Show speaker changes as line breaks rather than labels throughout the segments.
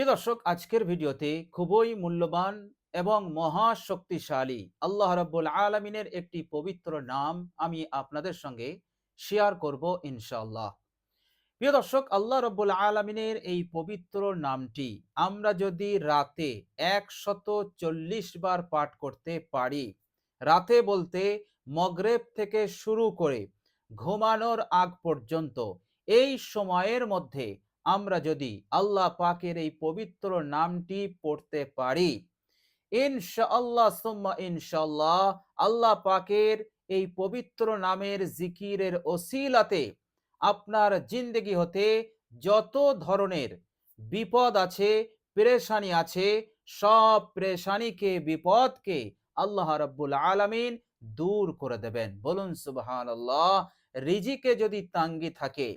প্রিয় দর্শক, আজকের ভিডিওতে খুবই মূল্যবান এবং মহা শক্তিশালী আল্লাহ রব্বুল আলমিনের একটি পবিত্র নাম আমি আপনাদের সঙ্গে শেয়ার করব ইনশাল্লাহ প্রিয় দর্শক, আল্লাহ রব্বুল আলমিনের এই পবিত্র নামটি আমরা যদি রাতে একশত চল্লিশ বার পাঠ করতে পারি, রাতে বলতে মগরেব থেকে শুরু করে ঘুমানোর আগ পর্যন্ত, এই সময়ের মধ্যে আমরা যদি আল্লাহ পাকের এই পবিত্র নামটি পড়তে পারি। ইনশাআল্লাহ, সুম্মা ইনশাআল্লাহ, আল্লাহ পাকের এই পবিত্র নামের জিকিরের ওসিলাতে আপনার জিন্দগি হতে যত ধরনের বিপদ আছে, পেরেশানি আছে, সব পেরেশানিকে, বিপদকে আল্লাহ রাব্বুল আলামিন দূর করে দেবেন। বলুন সুবহানাল্লাহ, রিজিকে যদি তাঙ্গি থাকে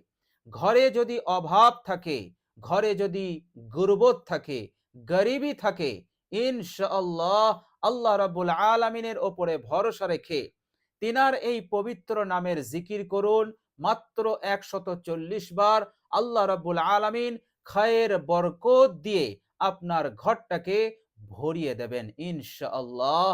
ঘরে যদি অভাব থাকে, ঘরে যদি গুরবত থাকে, গরিবি থাকে, ইনশাআল্লাহ আল্লাহ রাব্বুল আলামিনের ওপরে ভরসা রেখে তিনার এই পবিত্র নামের জিকির করুন। মাত্র একশত বার আল্লাহ রাব্বুল আলামিন খায়ের বরকত দিয়ে আপনার ঘরটাকে ভরিয়ে দেবেন। ইনশাআল্লাহ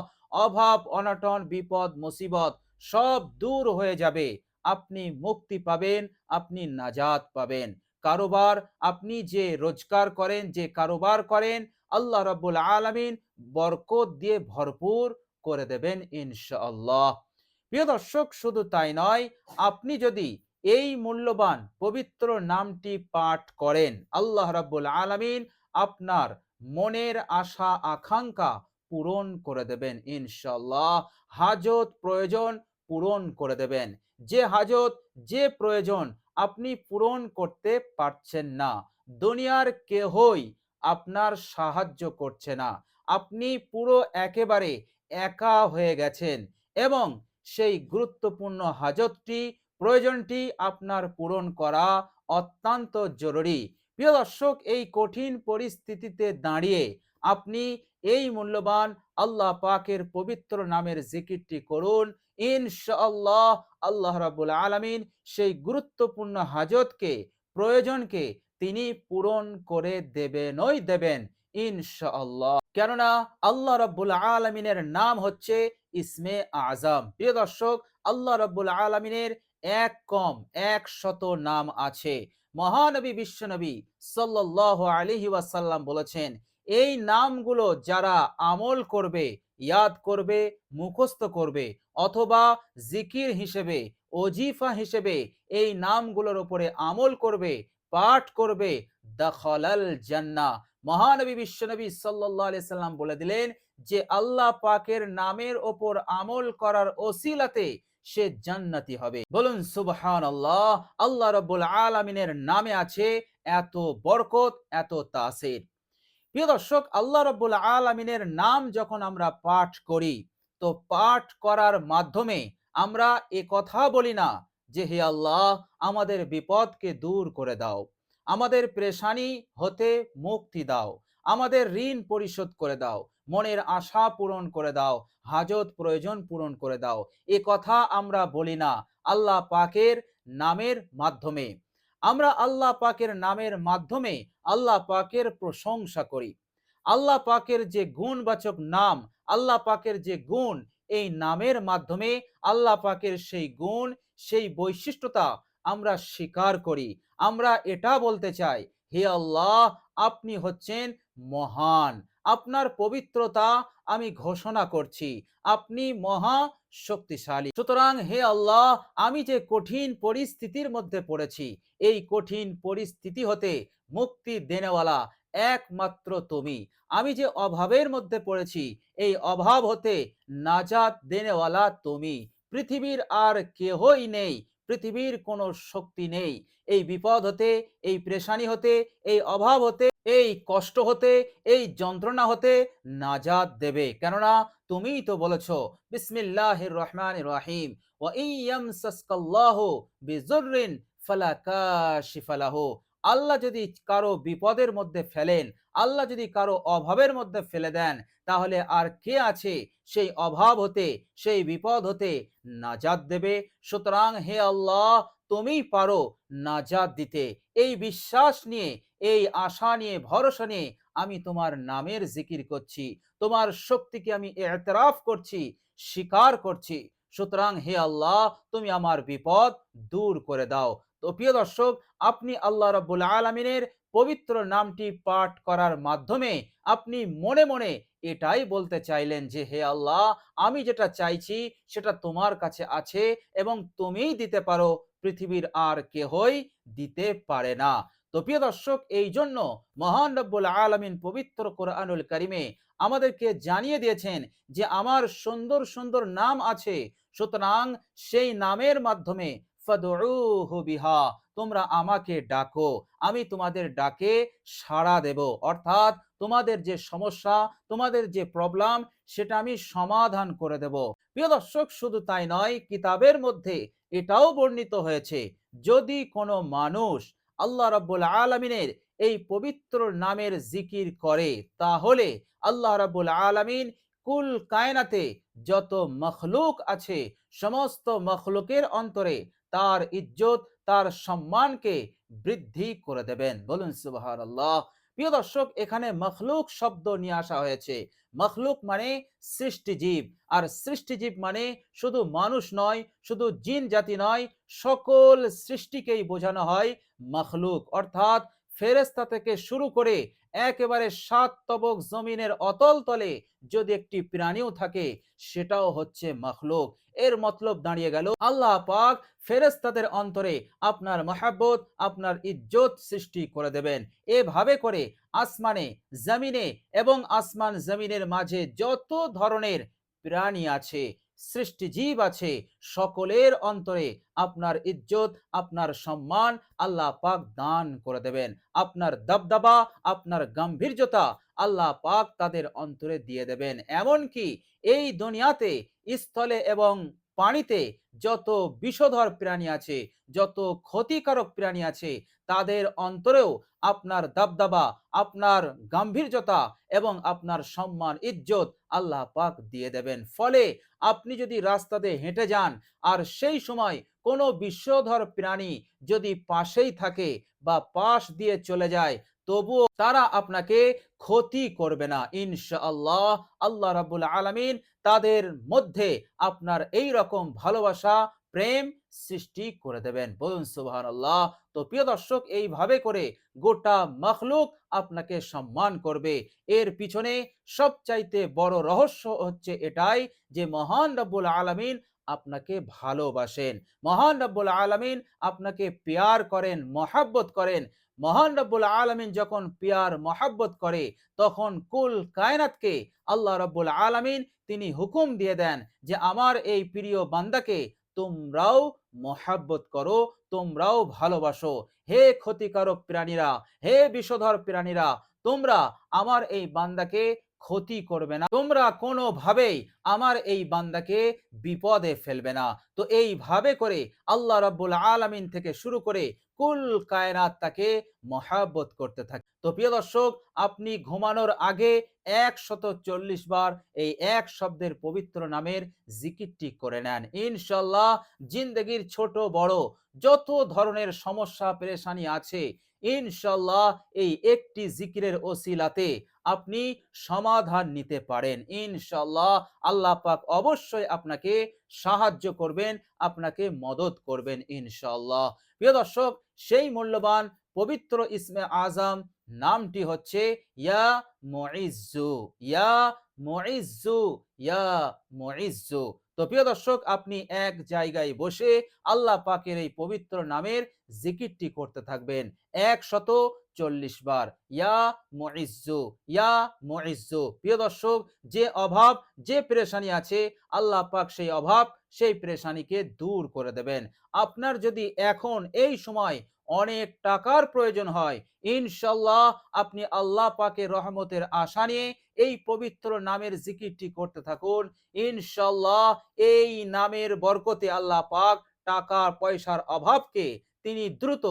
অভাব, অনটন, বিপদ, মুসিবত সব দূর হয়ে যাবে। আপনি মুক্তি পাবেন, আপনি নাজাত পাবেন। কারোবার আপনি যে রোজগার করেন, যে কারোবার করেন, আল্লাহ রাব্বুল আলামিন বরকত দিয়ে ভরপুর করে দেবেন ইনশাআল্লাহ। প্রিয় দর্শক, শুধু তাই নয়, আপনি যদি এই মূল্যবান, পবিত্র নামটি পাঠ করেন, আল্লাহ রাব্বুল আলামিন আপনার মনের আশা, আকাঙ্ক্ষা পূরণ করে দেবেন ইনশাআল্লাহ। হাজত প্রয়োজন পূরণ করে দেবেন। যে হাজত, যে প্রয়োজন, আপনি পূরণ করতে পারছেন না। দুনিয়ার কেহই আপনার সাহায্য করছে না। আপনি পুরো একেবারে একা হয়ে গেছেন এবং সেই গুরুত্বপূর্ণ হাজতটি, প্রয়োজনটি আপনার পূরণ করা অত্যন্ত জরুরি। প্রিয় দর্শক, এই কঠিন পরিস্থিতিতে দাঁড়িয়ে আপনি এই মূল্যবান আল্লাহ পাকের পবিত্র নামের জিকিরটি করুন। ইনশাআল্লাহ আল্লাহ রাবুল আলমিন সেই গুরুত্বপূর্ণ হাজতকে, প্রয়োজনকে তিনি পূরণ করে দেবেনই দেবেন ইনশাআল্লাহ। কেননা আল্লাহ রাব্বুল আলমিনের নাম হচ্ছে ইসমে আজম প্রিয় দর্শক, আল্লাহ রাব্বুল আলমিনের এক কম, এক শত নাম আছে। মহানবী, বিশ্বনবী সাল্লাহ আলহি ওয়াসাল্লাম বলেছেন এই নামগুলো যারা আমল করবে, ইয়াদ করবে, মুখস্থ করবে অথবা জিকির হিসেবে অজিফা হিসেবে এই নামগুলোর উপরে আমল করবে, পাঠ করবে, দখলাল জান্না মহানবী বিশ্বনবী সাল্লাহ সাল্লাম বলে দিলেন যে, আল্লাহ পাকের নামের ওপর আমল করার ওসিলাতে সে জান্নাতি হবে। বলুন সুবহান আল্লাহ আল্লাহ রব্বুল আলমিনের নামে আছে এত বরকত, এত তাসির। প্রিয় দর্শক, আল্লাহ রব্বুল আলমিনের নাম যখন আমরা পাঠ করি, তো পাঠ করার মাধ্যমে আমরা এ কথা বলি না যে, হে আল্লাহ, আমাদের বিপদকে দূর করে দাও, আমাদের প্রেশানি হতে মুক্তি দাও, আমাদের ঋণ পরিশোধ করে দাও, মনের আশা পূরণ করে দাও, হাজত প্রয়োজন পূরণ করে দাও। এ কথা আমরা বলি না আল্লাহ পাকের নামের মাধ্যমে। আমরা আল্লাহ পাকের নামের মাধ্যমে আল্লাহ পাকের প্রশংসা করি। আল্লাহ পাকের যে গুণবাচক নাম, আল্লাহ পাকের যে গুণ, এই নামের মাধ্যমে আল্লাহ পাকের সেই গুণ, সেই বৈশিষ্ট্যতা আমরা স্বীকার করি। আমরা এটা বলতে চাই, হে আল্লাহ, আপনি হচ্ছেন মহান। আপনার পবিত্রতা আমি ঘোষণা করছি। আপনি মহা শক্তিশালী। সুতরাং হে আল্লাহ, আমি যে কঠিন পরিস্থিতির মধ্যে পড়েছি, এই কঠিন পরিস্থিতি হতে মুক্তি দেনেওয়ালা একমাত্র তুমি। আমি যে অভাবের মধ্যে পড়েছি, এই অভাব হতে নাজাত দেনেওয়ালা তুমি। পৃথিবীর আর কেহই নেই পৃথিবীর কোনো শক্তি নেই। এই বিপদ হতে, এই প্রেশানি হতে, এই অভাব হতে, এই কষ্ট হতে, এই যন্ত্রণা হতে নাজাদ দেবে। কেননা তুমিই তো বলেছ বিসমিল্লাহ রহমান রাহিম আল্লাহ যদি কারও বিপদের মধ্যে ফেলেন আল্লাহ যদি কারও অভাবের মধ্যে ফেলে দেন, তাহলে আর কে আছে সেই অভাব হতে, সেই বিপদ হতে নাজাদ দেবে? সুতরাং হে আল্লাহ তুমিই পারো নাজাদ দিতে। এই বিশ্বাস নিয়ে, এই আশা নিয়ে, ভরসা নিয়ে আমি তোমার নামের জিকির করছি, তোমার শক্তিকে আমি এতরাফ করছি স্বীকার করছি। সুতরাং হে আল্লাহ, তুমি আমার বিপদ দূর করে দাও। তো প্রিয় দর্শক, আপনি আল্লাহ রাব্বুল আলমিনের পবিত্র নামটি পাঠ করার মাধ্যমে আপনি মনে মনে এটাই বলতে চাইলেন যে, হে আল্লাহ, আমি যেটা চাইছি সেটা তোমার কাছে আছে এবং তুমিই দিতে পারো। পৃথিবীর আর কেহই দিতে পারে না। তো প্রিয় দর্শক এই জন্য মহান রব্বুল আলমিন পবিত্র কোরআনুল করিমে আমাদেরকে জানিয়ে দিয়েছেন যে, আমার সুন্দর সুন্দর নাম আছে, সুতরাং সেই নামের মাধ্যমে তোমরা আমাকে ডাকো, আমি তোমাদের ডাকে সাড়া দেব। অর্থাৎ তোমাদের যে সমস্যা, তোমাদের যে প্রবলেম সেটা আমি সমাধান করে দেব। প্রিয় দর্শক, শুধু তাই নয়, কিতাবের মধ্যে এটাও বর্ণিত হয়েছে, যদি কোনো মানুষ আল্লাহ রাব্বুল আলমিনের এই পবিত্র নামের জিকির করে, তাহলে আল্লাহ রাব্বুল আলমিন কুল কায়নাতে যত মখলুক আছে, সমস্ত মখলুকের অন্তরে তার ইজ্জত তার সম্মানকে বৃদ্ধি করে দেবেন। বলুন সুবাহার আল্লাহ প্রিয় দর্শক, এখানে মখলুক শব্দ নিয়ে আসা হয়েছে। মখলুক মানে সৃষ্টিজীব, আর সৃষ্টিজীব মানে শুধু মানুষ নয়, শুধু জিন জাতি নয়, সকল সৃষ্টিকেই বোঝানো হয় মখলুক। অর্থাৎ ফেরেস্তা থেকে শুরু করে একেবারে সাত তবক জমিনের অতল তলে যদি একটি প্রাণীও থাকে, সেটাও হচ্ছে মখলুক। এর মতলব দাঁড়িয়ে গেল, আল্লাহ পাক ফেরেস্তাদের অন্তরে আপনার মহাব্বত, আপনার ইজ্জত সৃষ্টি করে দেবেন। এভাবে করে আসমানে, জমিনে এবং আসমান জমিনের মাঝে যত ধরনের প্রাণী আছে সৃষ্টিজীব আছে, সকলের অন্তরে আপনার ইজ্জত, আপনার সম্মান আল্লাহ পাক দান করে দেবেন। আপনার দবদবা, আপনার গাম্ভীর্যতা আল্লাহ পাক তাদের অন্তরে দিয়ে দেবেন। এমনকি এই দুনিয়াতে স্থলে এবং পানিতে যত বিষধর প্রাণী আছে, যত ক্ষতিকারক প্রাণী আছে, তাদের অন্তরেও আপনার দাবদাবা, আপনার গাম্ভীর্যতা এবং আপনার সম্মান, ইজ্জত আল্লাহ পাক দিয়ে দেবেন। ফলে আপনি যদি রাস্তাতে হেঁটে যান, আর সেই সময় কোনো বিশ্বধর প্রাণী যদি পাশেই থাকে বা পাশ দিয়ে চলে যায় তবুও তারা আপনাকে ক্ষতি করবে না। ইনশাআল্লাহ আল্লাহ রাবুল আলমিন তাদের মধ্যে আপনার এই রকম ভালোবাসা, প্রেম সৃষ্টি করে দেবেন। বলুন সুবাহান আল্লাহ তো প্রিয় দর্শক, এইভাবে করে গোটা মখলুক আপনাকে সম্মান করবে। এর পিছনে সবচাইতে বড় রহস্য হচ্ছে এটাই যে মহান রব্বুল আলমিন আপনাকে ভালোবাসেন। মহান রব্বুল আলমিন আপনাকে পেয়ার করেন, মহাব্বত করেন। মহান রব্বুল আলমিন যখন পিয়ার, মহাব্বত করে, তখন কুল কায়নাতকে আল্লাহ রব্বুল আলমিন তিনি হুকুম দিয়ে দেন যে, আমার এই প্রিয় বান্দাকে তোমরাও মহাব্বত করো, তোমরাও ভালোবাসো। হে ক্ষতিকারক প্রাণীরা, হে বিষধর প্রাণীরা, তোমরা আমার এই বান্দাকে ক্ষতি করবে না। তোমরা কোনোভাবেই আমার এই বান্দাকে বিপদে ফেলবে না। তো এইভাবে করে আল্লাহ রাব্বুল আলামিন থেকে শুরু করে কুল কায়নাত তাকে মহাব্বত করতে থাকে। তো প্রিয় দর্শক, আপনি ঘুমানোর আগে একশত চল্লিশ বার এই এক শব্দের পবিত্র নামের জিকিরটি করে নেন। ইনশাল্লাহ জিন্দগির ছোট বড় যত ধরনের সমস্যা, পেরেশানি আছে ইনশাল্লাহ এই একটি জিকিরের ওসিলাতে আপনি সমাধান নিতে পারেন। ইনশাল্লাহ আল্লাহ পাক অবশ্যই আপনাকে সাহায্য করবেন, আপনাকে মদত করবেন ইনশাল্লাহ প্রিয় দর্শক, সেই মূল্যবান পবিত্র ইসমে আজম নামটি হচ্ছে ইয়া মুইজ্জু ইয়া মুইজ্জু ইয়া মুইজ্জু তো প্রিয় দর্শক, আপনি এক জায়গায় বসে আল্লাহ পাকের এই পবিত্র নামের জিকিরটি করতে থাকবেন। একশত চল্লিশ বার, ইয়া মুইজ্জু ইয়া মুইজ্জু। প্রিয় দর্শক, যে অভাব, যে পেরেশানি আছে, আল্লাহ পাক সেই অভাব, সেই পেরেশানিকে দূর করে দেবেন। আপনার যদি এখন এই সময় অনেক টাকার প্রয়োজন হয়। ইনশাল্লাহ আপনি আল্লাহ পাকে রহমতের আশা নিয়ে এই পবিত্র নামের জিকিরটি করতে থাকুন। ইনশাল্লাহ এই নামের বরকতে আল্লাহ পাক টাকা পয়সার অভাবকে তিনি দ্রুত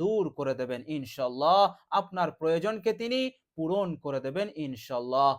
দূর করে দেবেন। ইনশাল্লাহ আপনার প্রয়োজনকে তিনি পূরণ করে দেবেন। ইনশাল্লাহ।